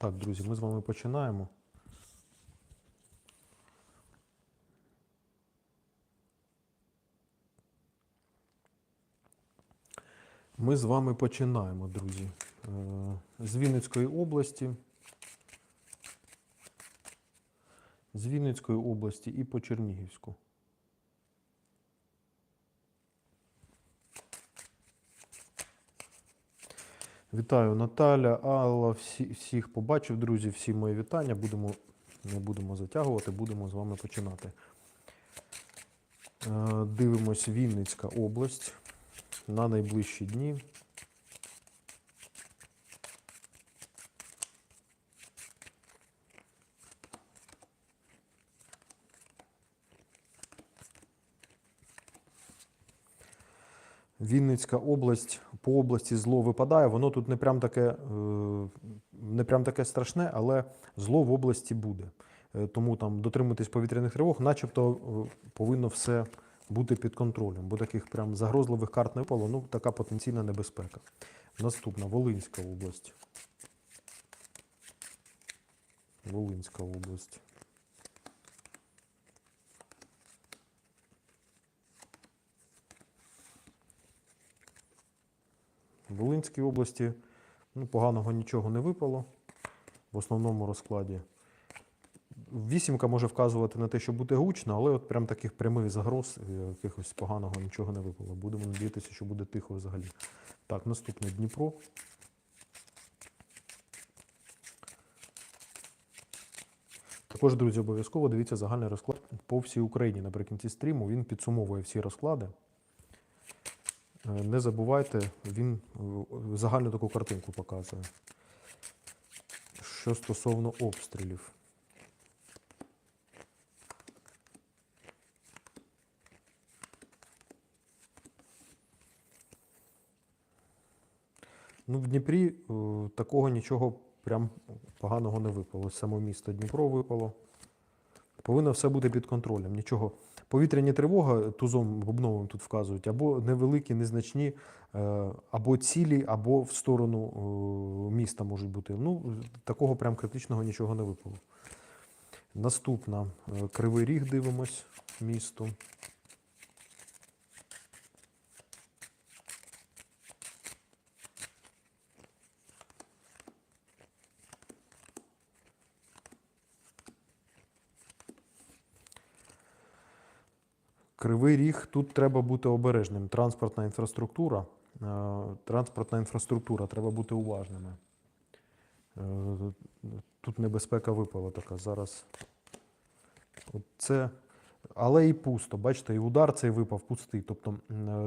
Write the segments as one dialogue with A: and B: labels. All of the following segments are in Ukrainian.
A: Так, друзі, ми з вами починаємо. Ми з вами починаємо, друзі. Е, З Вінницької області. З Вінницької області і по Чернігівську. Вітаю Наталя, Алла, всі, всіх побачив, друзі, всі мої вітання. Будемо, не будемо затягувати, будемо з вами починати. Е, Дивимось Вінницька область на найближчі дні. Вінницька область по області зло випадає. Воно тут не прям таке, е, не прям таке страшне, але зло в області буде. Е, Тому там дотримуйтесь повітряних тривог, начебто е, повинно все бути під контролем, бо таких прям загрозливих карт не випало, ну така потенційна небезпека. Наступна Волинська область. Волинська область. В Волинській області ну, поганого нічого не випало в основному розкладі. Вісімка може вказувати на те, що буде гучно, але от прям таких прямих загроз, е, якихось поганого нічого не випало. Будемо надіятися, що буде тихо взагалі. Так, наступне Дніпро. Також, друзі, обов'язково дивіться загальний розклад по всій Україні. Наприкінці стріму він підсумовує всі розклади. Не забувайте, він е, загальну таку картинку показує. Що стосовно обстрілів. Ну, в Дніпрі е, такого нічого прям поганого не випало. Само місто Дніпро випало. Повинно все бути під контролем. Нічого. Повітряні тривоги тузом бубновим тут вказують, або невеликі, незначні, е, або цілі, або в сторону е, міста можуть бути. Ну, такого прям критичного нічого не випало. Наступна е, Кривий Ріг дивимось місто. Кривий ріг, тут треба бути обережним. Транспортна інфраструктура. е, Транспортна інфраструктура, треба бути уважними. Е, Тут небезпека випала така. Зараз. От. Але і пусто. Бачите, і удар цей випав пустий, тобто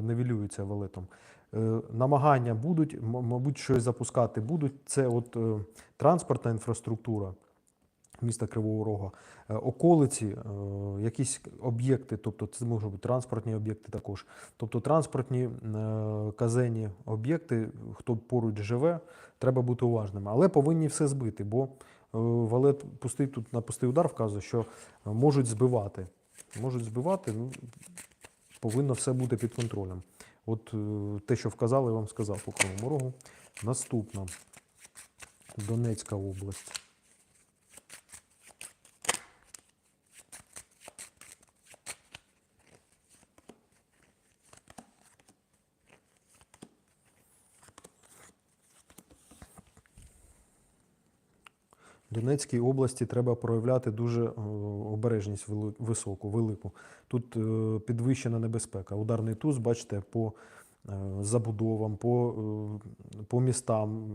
A: невілюється валетом. Е, Намагання будуть, мабуть, щось запускати будуть. Це от е, транспортна інфраструктура міста Кривого Рога, е, околиці, е, якісь об'єкти, тобто це можуть бути транспортні об'єкти також. Тобто транспортні е, казенні об'єкти, хто поруч живе, треба бути уважними. Але повинні все збити, бо валет пустий тут на пустий удар вказує, що можуть збивати. Можуть збивати, ну, повинно все бути під контролем. От те, що вказали, я вам сказав по Кривому Рогу. Наступна Донецька область. Донецькій області треба проявляти дуже е, обережність високу, велику. Тут е, підвищена небезпека. Ударний туз, бачите, по е, забудовам, по, по містам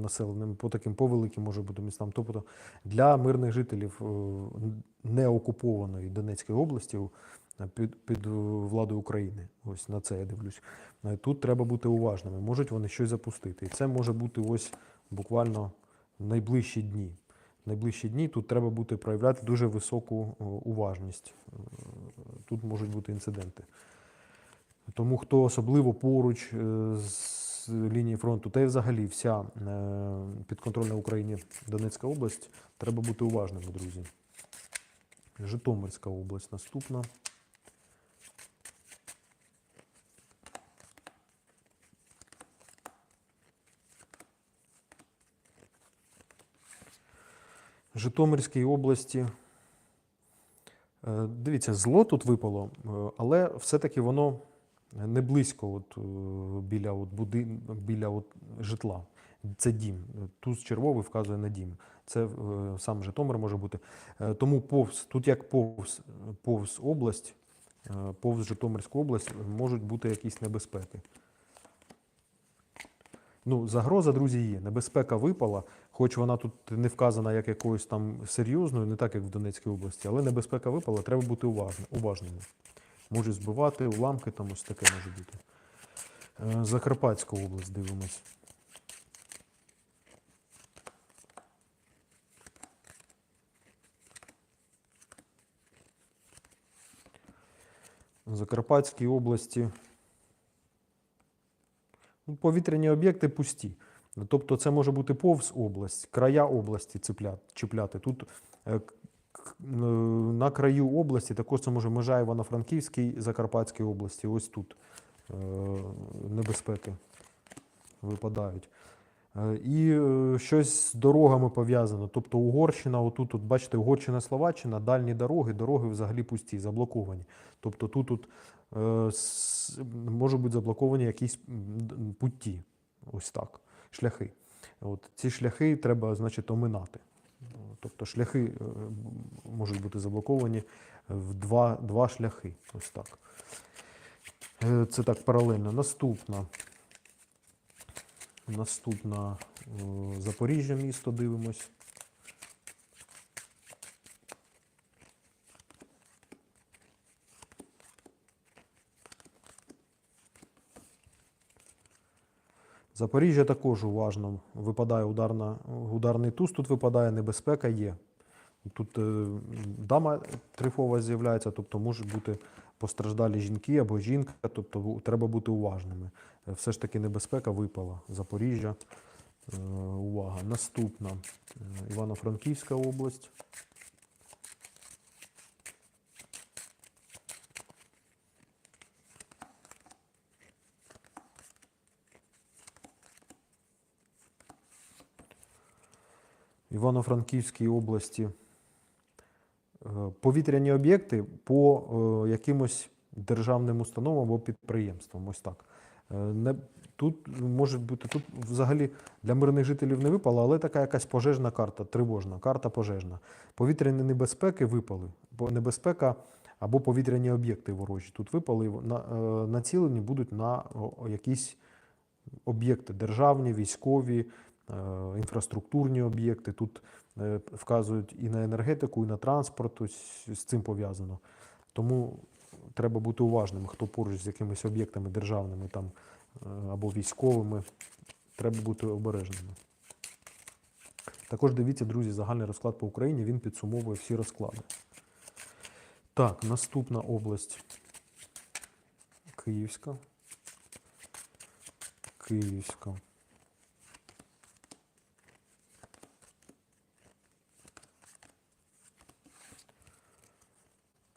A: населеним, по таким по великим може бути містам. Тобто для мирних жителів неокупованої Донецької області під, під владою України. Ось на це я дивлюсь. Тут треба бути уважними. Можуть вони щось запустити. І це може бути ось буквально в найближчі дні. Найближчі дні тут треба буде проявляти дуже високу уважність. Е, Тут можуть бути інциденти. Тому хто особливо поруч е, з лінії фронту, та й взагалі вся е, підконтрольна Україні Донецька область, треба бути уважними, друзі. Житомирська область наступна. Житомирській області. Е, Дивіться, зло тут випало, е, але все-таки воно не близько от, е, біля, от, буди, біля от, житла. Це дім. Туз червовий вказує на дім. Це сам Житомир може бути. Тому повз, тут як повз, повз область, повз Житомирську область можуть бути якісь небезпеки. Ну, загроза, друзі, є. Небезпека випала, хоч вона тут не вказана як якоюсь там серйозною, не так, як в Донецькій області, але небезпека випала, треба бути уважним, уважними. Можуть збивати, уламки там ось таке може бути. Е, Закарпатська область дивимось. Закарпатській області повітряні об'єкти пусті. Тобто це може бути повз область, края області чіпляти. Тут е, е, на краю області також це може межа Івано-Франківській, Закарпатській області. Ось тут е, небезпеки випадають. Е, І щось з дорогами пов'язано. Тобто Угорщина, отут, от, бачите, Угорщина, Словаччина, дальні дороги, дороги взагалі пусті, заблоковані. Тобто тут, с- можуть бути заблоковані якісь путі. Ось так, шляхи. От, ці шляхи треба, значить, оминати. Тобто шляхи е, можуть бути заблоковані в два, два шляхи. Ось так. Е, Це так паралельно. Наступна. Наступна е, Запоріжжя місто дивимось. Запоріжжя також уважно. Випадає ударна, ударний туз, тут випадає небезпека є. Тут е, дама трифова з'являється, тобто можуть бути постраждалі жінки або жінка, тобто треба бути уважними. Е, Все ж таки небезпека випала. Запоріжжя. Е, Увага. Наступна Івано-Франківська область. Івано-Франківській області е, повітряні об'єкти по е, якимось державним установам або підприємствам. Ось так. Е, тут може бути, тут взагалі для мирних жителів не випало, але така якась пожежна карта, тривожна, карта пожежна. Повітряні небезпеки випали. Бо небезпека або повітряні об'єкти ворожі тут випали, на, націлені будуть на якісь об'єкти державні, військові, інфраструктурні об'єкти. Тут е, вказують і на енергетику, і на транспорт, ось з цим пов'язано. Тому треба бути уважним, хто поруч з якимись об'єктами державними там, е, або військовими. Треба бути обережними. Також дивіться, друзі, загальний розклад по Україні, він підсумовує всі розклади. Так, наступна область. Київська. Київська.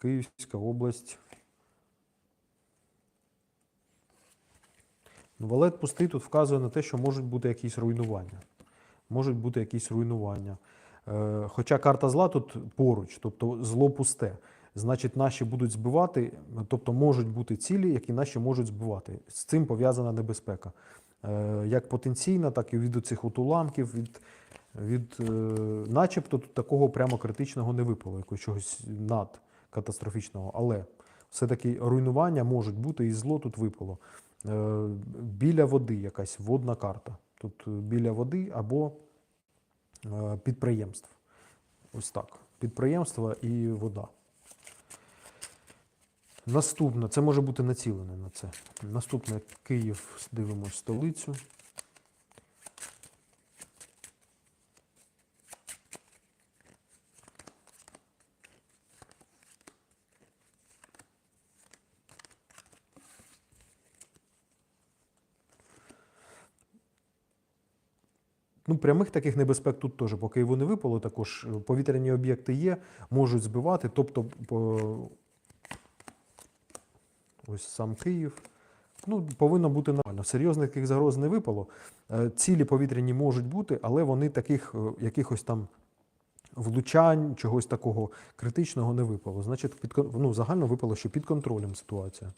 A: Київська область. Ну, Валет пустий тут вказує на те, що можуть бути якісь руйнування. Можуть бути якісь руйнування. Е, Хоча карта зла тут поруч, тобто зло пусте. Значить, наші будуть збивати, тобто можуть бути цілі, які наші можуть збивати. З цим пов'язана небезпека. Е, Як потенційна, так і від цих от уламків, від, від е, начебто тут такого прямо критичного не випало, якогось чогось надкатастрофічного. Але все-таки руйнування можуть бути, і зло тут випало. Е, Біля води якась водна карта. Тут е, біля води або е, підприємств. Ось так. Підприємства і вода. Наступне, це може бути націлене на це. Наступне Київ, дивимося столицю. Ну, прямих таких небезпек тут теж, по Києву не випало, також е, повітряні об'єкти є, можуть збивати. Тобто, по... ось сам Київ. Ну, повинно бути нормально. Серйозних таких загроз не випало. Е, Цілі повітряні можуть бути, але вони таких е, якихось там влучань, чогось такого критичного не випало. Значить, під, ну, загально випало, що під контролем ситуація.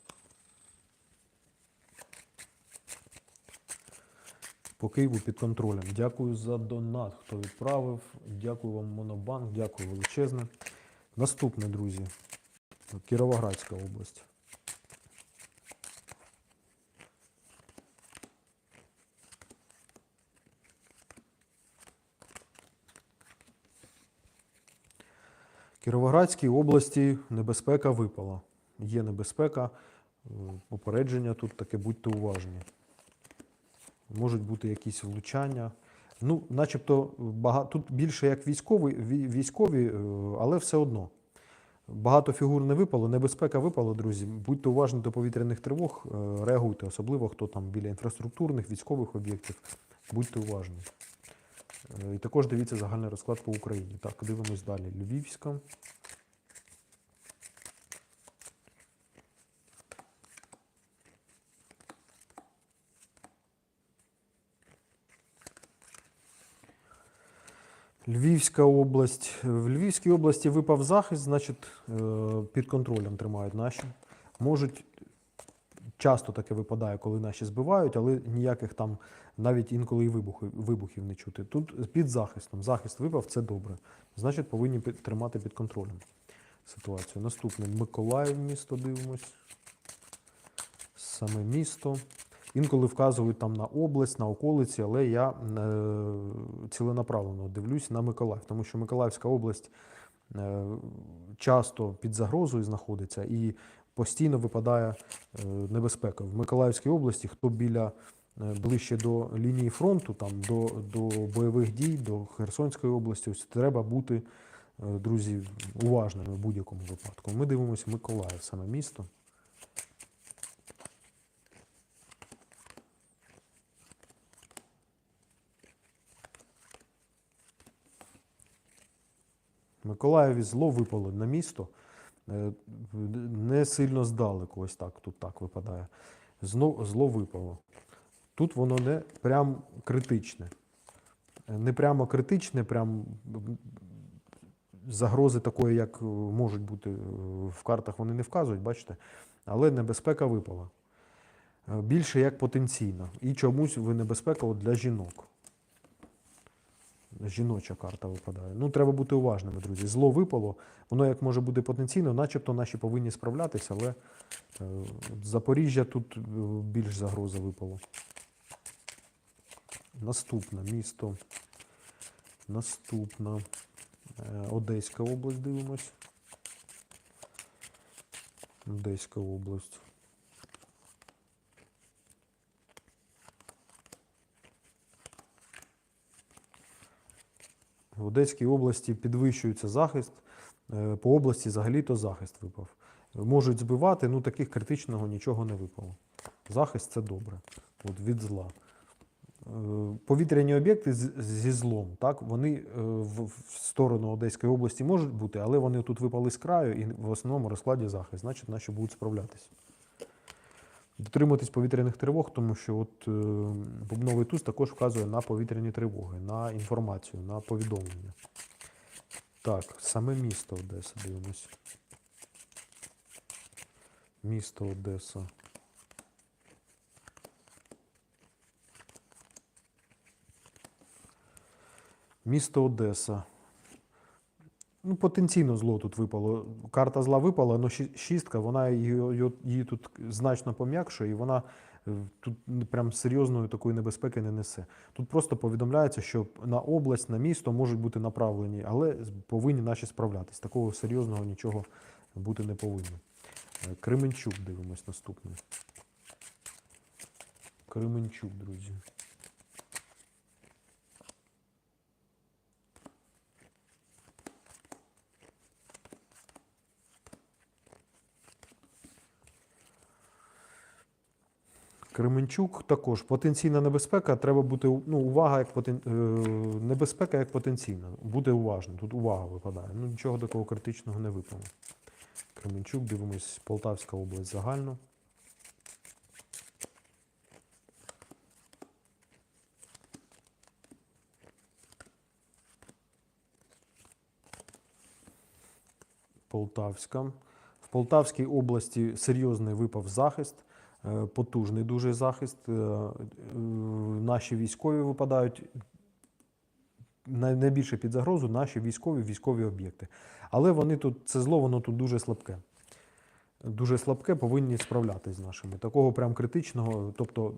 A: По Києву під контролем. Дякую за донат, хто відправив. Дякую вам, Монобанк, дякую величезне. Наступне, друзі. Кіровоградська область. Кіровоградській області небезпека випала. Є небезпека, е, попередження тут таке, будьте уважні. Можуть бути якісь влучання. Ну, начебто, бага... тут більше як військові, військові, е, але все одно. Багато фігур не випало, небезпека випала, друзі. Будьте уважні до повітряних тривог, е, реагуйте, особливо хто там біля інфраструктурних, військових об'єктів. Будьте уважні. Е, І також дивіться загальний розклад по Україні. Так, дивимось далі. Львівська. Львівська область. В Львівській області випав захист, значить, е, під контролем тримають наші. Можуть часто таке випадає, коли наші збивають, але ніяких там навіть інколи і вибухів, вибухів не чути. Тут під захистом. Захист випав, це добре. Значить, повинні тримати під контролем ситуацію. Наступне Миколаїв місто дивимось. Саме місто. Інколи вказують там на область, на околиці, але я е, ціленаправленно дивлюсь на Миколаїв, тому що Миколаївська область е, часто під загрозою знаходиться і постійно випадає е, небезпека. В Миколаївській області, хто біля ближче до лінії фронту, там до, до бойових дій, до Херсонської області, ось треба бути, друзі, уважними в будь-якому випадку. Ми дивимося Миколаїв, саме місто. Миколаєві зло випало на місто. е, Не сильно здалеку, ось так, тут так випадає. Зно, зло випало. Тут воно не прям критичне. Е, Не прямо критичне, прям загрози такої, як е, можуть бути в картах, вони не вказують, бачите? Але небезпека випала. Більше як потенційна. І чомусь небезпека от для жінок. Жіноча карта випадає. Ну, треба бути уважними, друзі. Зло випало, воно як може бути потенційно, начебто наші повинні справлятися, але е, Запоріжжя тут е, більш загроза випало. Наступне місто. Наступна. Е, Одеська область дивимось. Одеська область. В Одеській області підвищується захист. е, По області взагалі-то захист випав. Можуть збивати, ну таких критичного нічого не випало. Захист це добре. От від зла. Е, Повітряні об'єкти зі злом, так, вони е, в сторону Одеської області можуть бути, але вони тут випали з краю і в основному розкладі захист, значить, наші будуть справлятися. Дотримуйтесь повітряних тривог, тому що от е, бубновий туз також вказує на повітряні тривоги, на інформацію, на повідомлення. Так, саме місто Одеса дивимось. Місто Одеса. Місто Одеса. Ну, потенційно зло тут випало. Карта зла випала, але шістка, вона її, її- тут значно пом'якшує, і вона е, тут прям серйозної такої небезпеки не несе. Тут просто повідомляється, що на область, на місто можуть бути направлені, але повинні наші справлятись. Такого серйозного нічого бути не повинно. Е, Кременчук дивимось наступний. Кременчук, друзі. Кременчук також потенційна небезпека. Треба бути ну, увага як потен... е, небезпека як потенційна. Бути уважним. Тут увага випадає. Ну нічого такого критичного не випало. Кременчук, дивимось, Полтавська область загально. Полтавська. В Полтавській області серйозний випав захист, потужний дуже захист. Е, е, Наші військові випадають найбільше під загрозу наші військові військові об'єкти. Але вони тут, це зло, воно тут дуже слабке. Дуже слабке, повинні справлятися з нашими. Такого прям критичного, тобто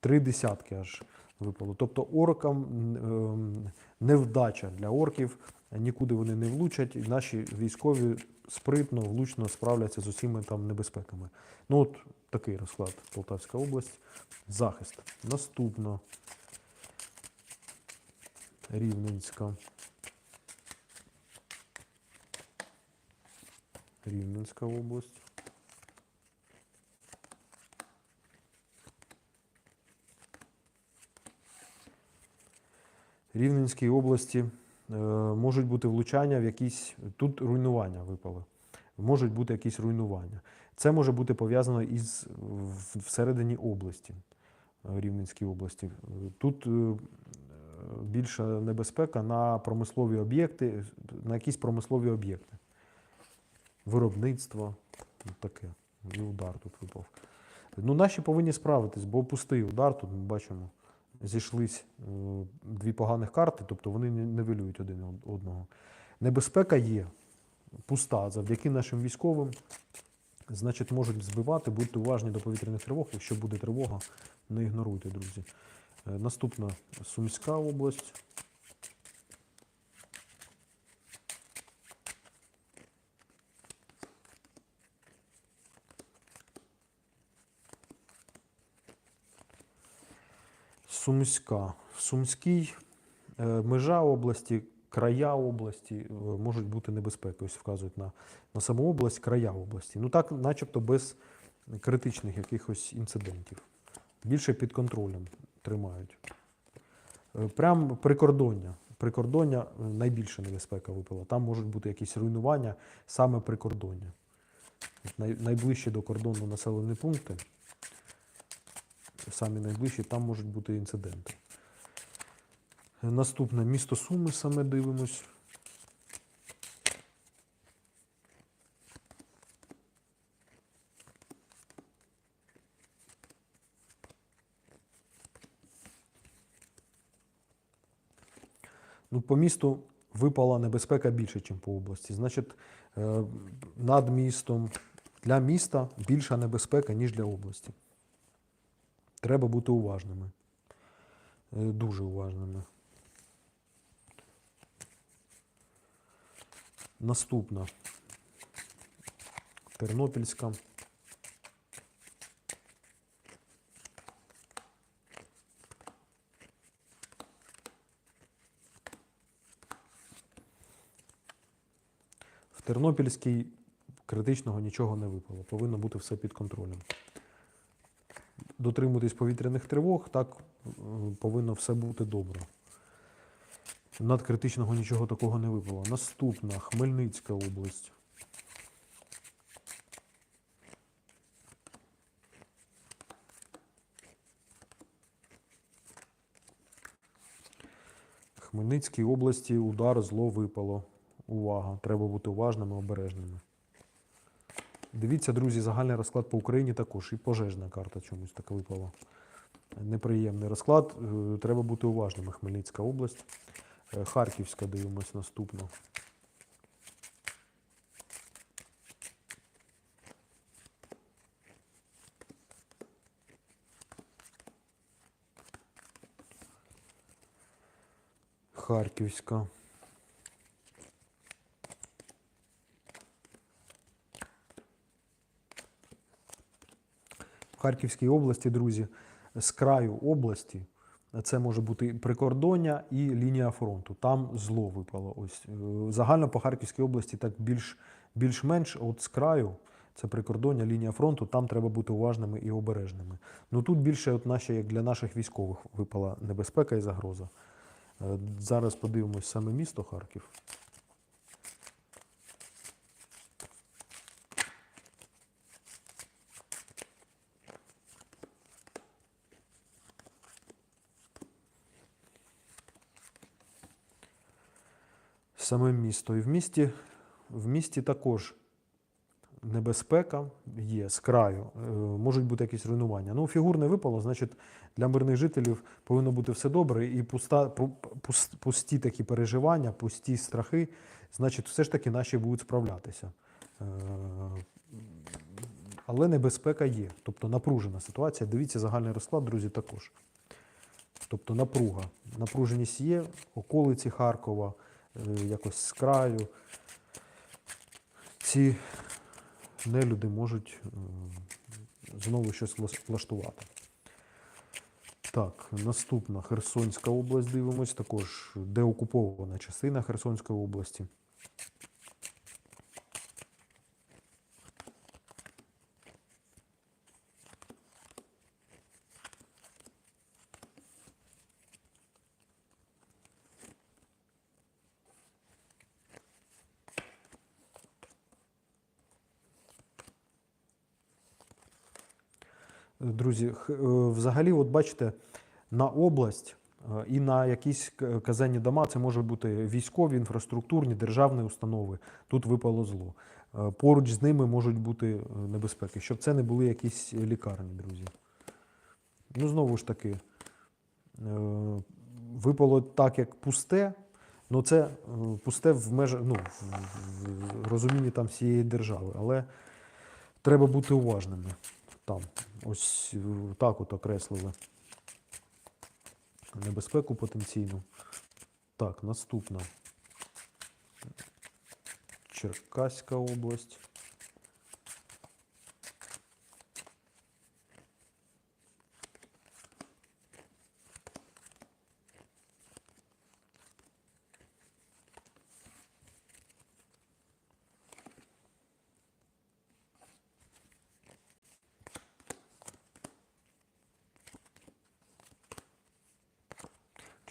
A: три десятки аж випало. Тобто оркам ем, невдача для орків, нікуди вони не влучать, і наші військові спритно, влучно справляться з усіма там небезпеками. Ну от такий розклад Полтавська область. Захист. Наступно. Рівненська. Рівненська область. Рівненській області е, можуть бути влучання в якісь тут руйнування випали. Можуть бути якісь руйнування. Це може бути пов'язано із всередині області, е, Рівненській області. Тут е, більша небезпека на промислові об'єкти, на якісь промислові об'єкти. Виробництво, ну, таке. І удар тут випав. Ну, наші повинні справитись, бо пустий удар тут ми бачимо. Зійшлись е, дві поганих карти, тобто вони не нивелюють один одного. Небезпека є пуста завдяки нашим військовим. Значить, можуть збивати, будьте уважні до повітряних тривог. Якщо буде тривога, не ігноруйте, друзі. Е, Наступна Сумська область. Сумська. В Сумській е, межа області, края області е, можуть бути небезпеки. Ось вказують на, на саму область, края області. Ну так, начебто без критичних якихось інцидентів. Більше під контролем тримають. Е, Прям прикордоння. Прикордоння е, найбільша небезпека випала. Там можуть бути якісь руйнування саме прикордоння. Найближчі до кордону населені пункти, самі найближчі, там можуть бути інциденти. Наступне місто Суми саме дивимось. Ну, по місту випала небезпека більше, ніж по області. Значить, е, над містом для міста більша небезпека, ніж для області. Треба бути уважними. Е, Дуже уважними. Наступна. Тернопільська. В Тернопільській критичного нічого не випало. Повинно бути все під контролем. Дотримуватись повітряних тривог, так е, повинно все бути добре. Надкритичного нічого такого не випало. Наступна Хмельницька область. Хмельницькій області удар зло випало. Увага! Треба бути уважними, обережними. Дивіться, друзі, загальний розклад по Україні також. І пожежна карта чомусь така випала. Неприємний розклад. Е, Треба бути уважними. Хмельницька область. Е, Харківська дивимось наступно. Харківська. В Харківській області, друзі, з краю області це може бути прикордоння і лінія фронту. Там зло випало. Ось Е, загально по Харківській області так більш, більш-менш от з краю. Це прикордоння, лінія фронту, там треба бути уважними і обережними. Ну тут більше, от наші, як для наших військових, випала небезпека і загроза. Е, Зараз подивимось саме місто Харків. Саме місто. І в місті в місті також небезпека є з краю. Е, Можуть бути якісь руйнування. Ну, фігур не випало, значить, для мирних жителів повинно бути все добре. І пуста, пу- пусті такі переживання, пусті страхи, значить, все ж таки наші будуть справлятися. Е, Але небезпека є. Тобто напружена ситуація. Дивіться загальний розклад, друзі, також. Тобто напруга. Напруженість є, околиці Харкова, якось з краю. Ці нелюди можуть е, знову щось влаштувати. Так, наступна Херсонська область дивимось, також деокупована частина Херсонської області. Друзі, е, взагалі, от бачите, на область е, і на якісь казенні дома це можуть бути військові, інфраструктурні, державні установи. Тут випало зло. Е, Поруч з ними можуть бути небезпеки, щоб це не були якісь лікарні, друзі. Ну, знову ж таки, випало так, як пусте, ну це пусте в межах, ну, в розумінні там всієї держави, але треба бути уважними там. Ось е, так от окреслили небезпеку потенційну. Так, наступна. Черкаська область.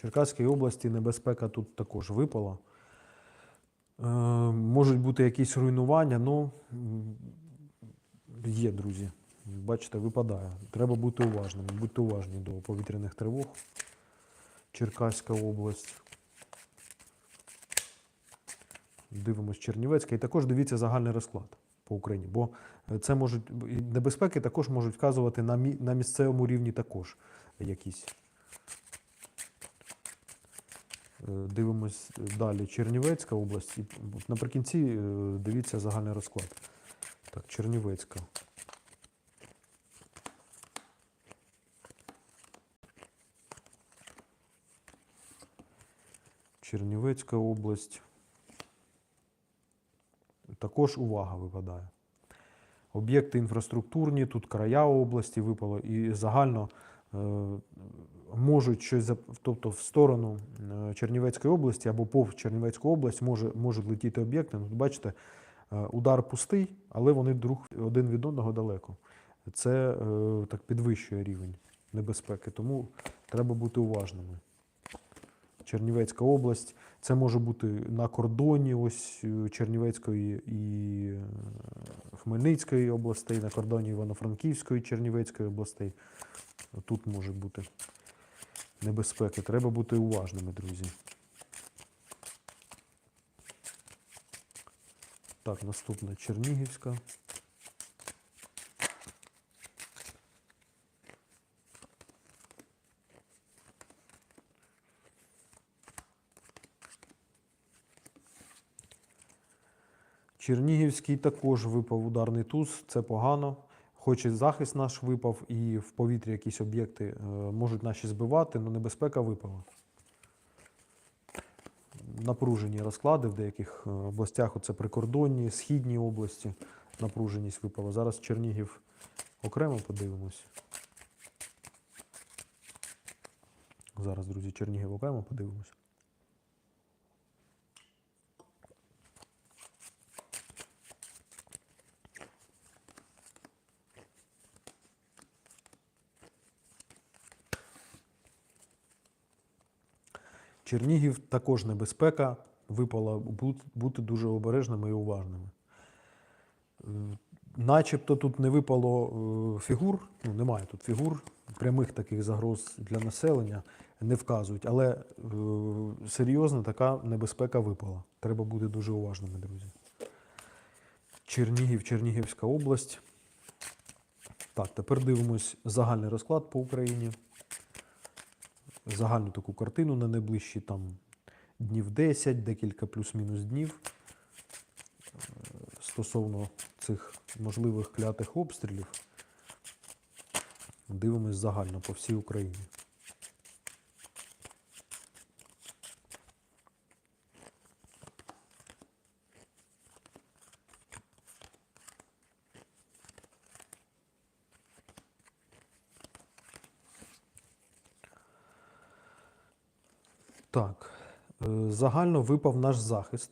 A: Черкаській області небезпека тут також випала. Е, можуть бути якісь руйнування, ну є, друзі. Бачите, випадає. Треба бути уважними. Будьте уважні до повітряних тривог. Черкаська область. Дивимось Чернівецька. І також дивіться загальний розклад по Україні. Бо це можуть небезпеки також можуть вказувати на місцевому рівні також якісь. Е, Дивимось далі. Чернівецька область. І наприкінці е, дивіться загальний розклад. Так, Чернівецька. Чернівецька область. Також увага випадає. Об'єкти інфраструктурні, тут края області випало, і загально е, можуть щось, тобто в сторону е, Чернівецької області або пов Чернівецьку область може, можуть летіти об'єкти. Ну, бачите, е, удар пустий, але вони друг один від одного далеко. Це е, так підвищує рівень небезпеки, тому треба бути уважними. Чернівецька область, це може бути на кордоні ось Чернівецької і Хмельницької областей, на кордоні Івано-Франківської, Чернівецької областей. Тут може бути небезпеки. Треба бути уважними, друзі. Так, наступна Чернігівська. Чернігівський також випав ударний туз, це погано. Хоч і захист наш випав, і в повітрі якісь об'єкти е, можуть наші збивати, але небезпека випала. Напружені розклади в деяких е, областях, оце прикордонні, східні області, напруженість випала. Зараз Чернігів окремо подивимось. Зараз, друзі, Чернігів окремо подивимось. Чернігів також небезпека. Випала бут- бути дуже обережними і уважними. Е, Начебто тут не випало е, фігур, ну немає тут фігур, прямих таких загроз для населення не вказують, але е, серйозна така небезпека випала. Треба бути дуже уважними, друзі. Чернігів, Чернігівська область. Так, тепер дивимось загальний розклад по Україні. Загальну таку картину на найближчі там днів 10, декілька плюс-мінус днів. Е, Стосовно цих можливих клятих обстрілів. Дивимось загально по всій Україні. Так, е, загально випав наш захист.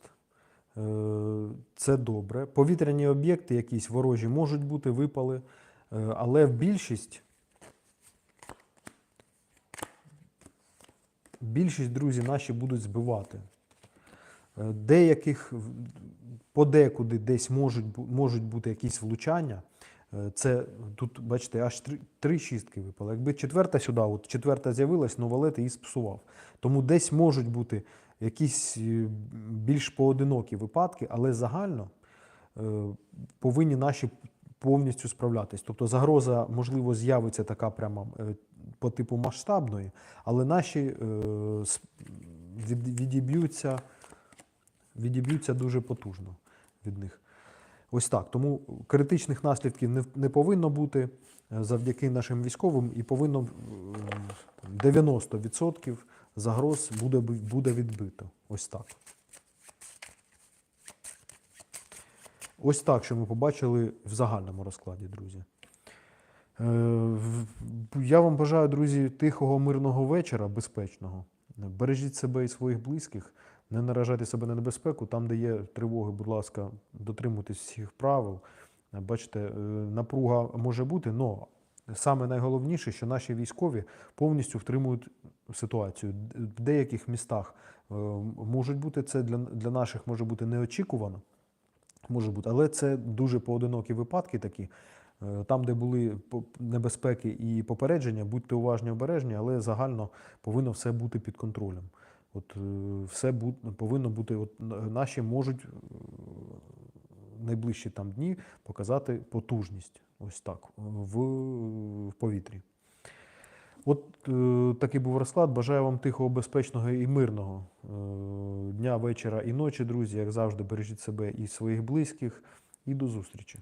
A: Е, Це добре. Повітряні об'єкти якісь ворожі можуть бути, випали, е, але в більшість. Більшість, друзі, наші будуть збивати. Деяких подекуди десь можуть, можуть бути якісь влучання. Е, Це тут, бачите, аж три, три шістки випало. Якби четверта сюди, от четверта з'явилась, ну валет її спсував. Тому десь можуть бути якісь е, більш поодинокі випадки, але загально е, повинні наші повністю справлятись. Тобто загроза, можливо, з'явиться така прямо по типу масштабної, але наші від- відіб'ються, відіб'ються дуже потужно від них. Ось так. Тому критичних наслідків не, не повинно бути е, завдяки нашим військовим, і повинно е, 90% загроз буде, буде відбито. Ось так. Ось так, що ми побачили в загальному розкладі, друзі. Е, Я вам бажаю, друзі, тихого, мирного вечора, безпечного. Бережіть себе і своїх близьких, не наражайте себе на небезпеку. Там, де є тривоги, будь ласка, дотримуйтесь всіх правил. Бачите, е, напруга може бути, але саме найголовніше, що наші військові повністю втримують ситуацію. В деяких містах е, можуть бути це для, для наших може бути неочікувано. Може бути, але це дуже поодинокі випадки такі. Е, Там, де були небезпеки і попередження, будьте уважні, обережні, але загально повинно все бути під контролем. От е, все повинно бути. От наші можуть е, найближчі там дні показати потужність. Ось так в, в повітрі. От е, такий був розклад. Бажаю вам тихого, безпечного і мирного е, дня, вечора і ночі, друзі. Як завжди, бережіть себе і своїх близьких. І до зустрічі.